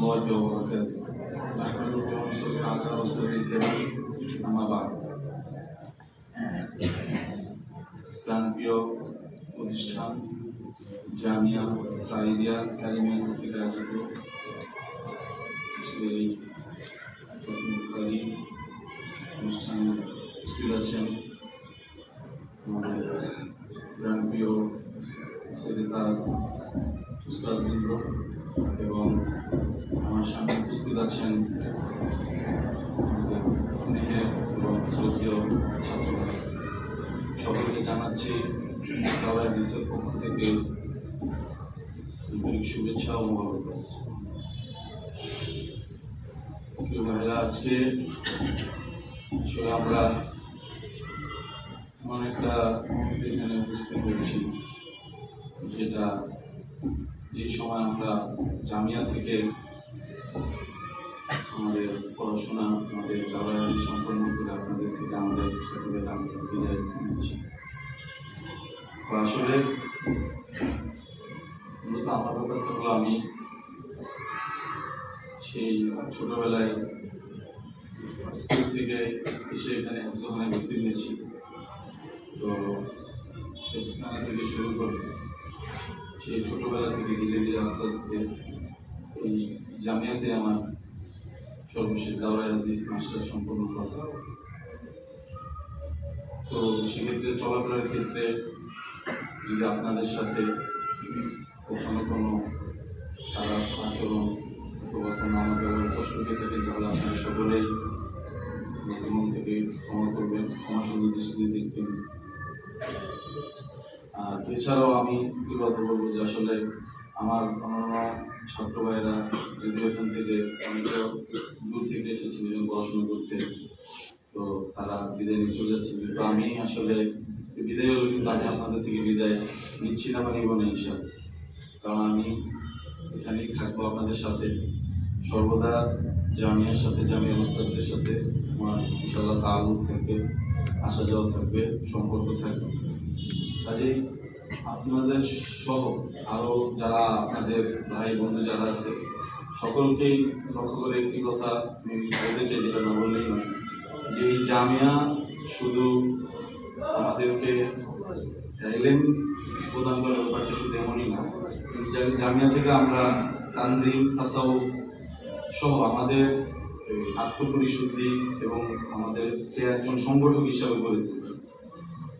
الله وبركاته نحمده ونصلي على رسوله الكريم أما بعد প্রাণপ্রিয় প্রতিষ্ঠান জামিয়া সাইদিয়া কারিমিয়া কর্তৃক আয়োজিত আজকে এই বুখারি অনুষ্ঠানে উপস্থিত আছেন আমাদের প্রাণপ্রিয় সেরেতাজ উস্তাদবৃন্দ এবং আমার সামনে উপস্থিত আছেন। স্নেহের এবং সকলকে জানাচ্ছি দাওয়া পক্ষ থেকে আন্তরিক শুভেচ্ছা ও প্রিয় ভাইরা আজকে আসলে আমরা এমন একটা মুহূর্তে এখানে উপস্থিত হয়েছি, যেটা যে সময় আমরা জামিয়া থেকে আমাদের পড়াশোনা, আমাদের দাওয়াই সম্পন্ন করে আপনাদের থেকে আমাদের সাথে আমরা বিদায় নিচ্ছি। আসলে মূলত আমার ব্যাপারটা হলো আমি সেই ছোটবেলায় স্কুল থেকে এসে এখানে ওখানে ভর্তি নিয়েছি তো থেকে শুরু করে সেই ছোটবেলা থেকে ধীরে ধীরে আস্তে আস্তে এই জামিয়াতে আমার সর্বশেষ দাওরায় হাদিস মাস্টার সম্পন্ন করা তো সেক্ষেত্রে চলাফেরার ক্ষেত্রে যদি আপনাদের সাথে কখনো কোনো খারাপ আচরণ অথবা কোনো আমাদের কষ্ট পেয়ে থাকে, তাহলে আপনারা সকলেই মন থেকে ক্ষমা করবেন, ক্ষমা দৃষ্টিতে দেখবেন। এছাড়াও আমি কি কথা বলব যে আসলে আমার অন্যান্য ছাত্র ভাইয়েরা যদিও এখান থেকে অনেকে দূর থেকে এসেছেন এবং পড়াশোনা করতে, তো তারা বিদায় নিয়ে চলে যাচ্ছে কিন্তু আমি আসলে বিদায় হলো কিন্তু আমি আপনাদের থেকে বিদায় নিচ্ছি না বা নিব না হিসাব কারণ আমি এখানেই থাকব আপনাদের সাথে। সর্বদা জামিয়ার সাথে জামিয়া উস্তাদদের সাথে আমার ইনশাল্লাহ তালুক থাকবে আসা যাওয়া থাকবে, সম্পর্ক থাকবে। কাজেই আপনাদের সহ আরও যারা আপনাদের ভাই বন্ধু যারা আছে, সকলকেই লক্ষ্য করে একটি কথা বলতে চাই, যেটা না বললেই নয়, যে এই জামিয়া শুধু আমাদেরকে এলেম প্রদান করার ব্যাপারটা শুধু এমনই না জামিয়া থেকে আমরা তানজিম, তাসাউফ সহ আমাদের আত্মপরিশুদ্ধি এবং আমাদেরকে একজন সংগঠক হিসাবে গড়ে তুলবে।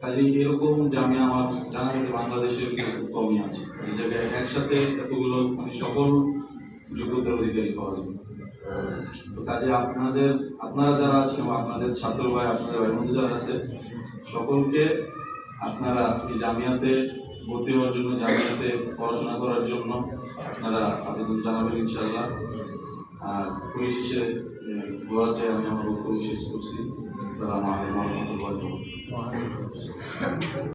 কাজেই এরকম জামিয়া আমার জানা মতে বাংলাদেশের খুব কমই আছে। যে জায়গায় একসাথে এতগুলো মানে সকল যোগ্যতার অধিকারী পাওয়া যাবে তো কাজে আপনাদের, আপনারা যারা আছেন আপনাদের ছাত্র ভাই, আপনাদের ভাই বন্ধু যারা আছে, সকলকে আপনারা এই জামিয়াতে ভর্তি হওয়ার জন্য, জামিয়াতে পড়াশোনা করার জন্য আপনারা আবেদন জানাবেন ইনশাআল্লাহ। আর পরিশেষে দোয়া চাই আমি আমার বক্তব্য শেষ করছি। আসসালামু আলাইকুম রহমতুল্লাহ।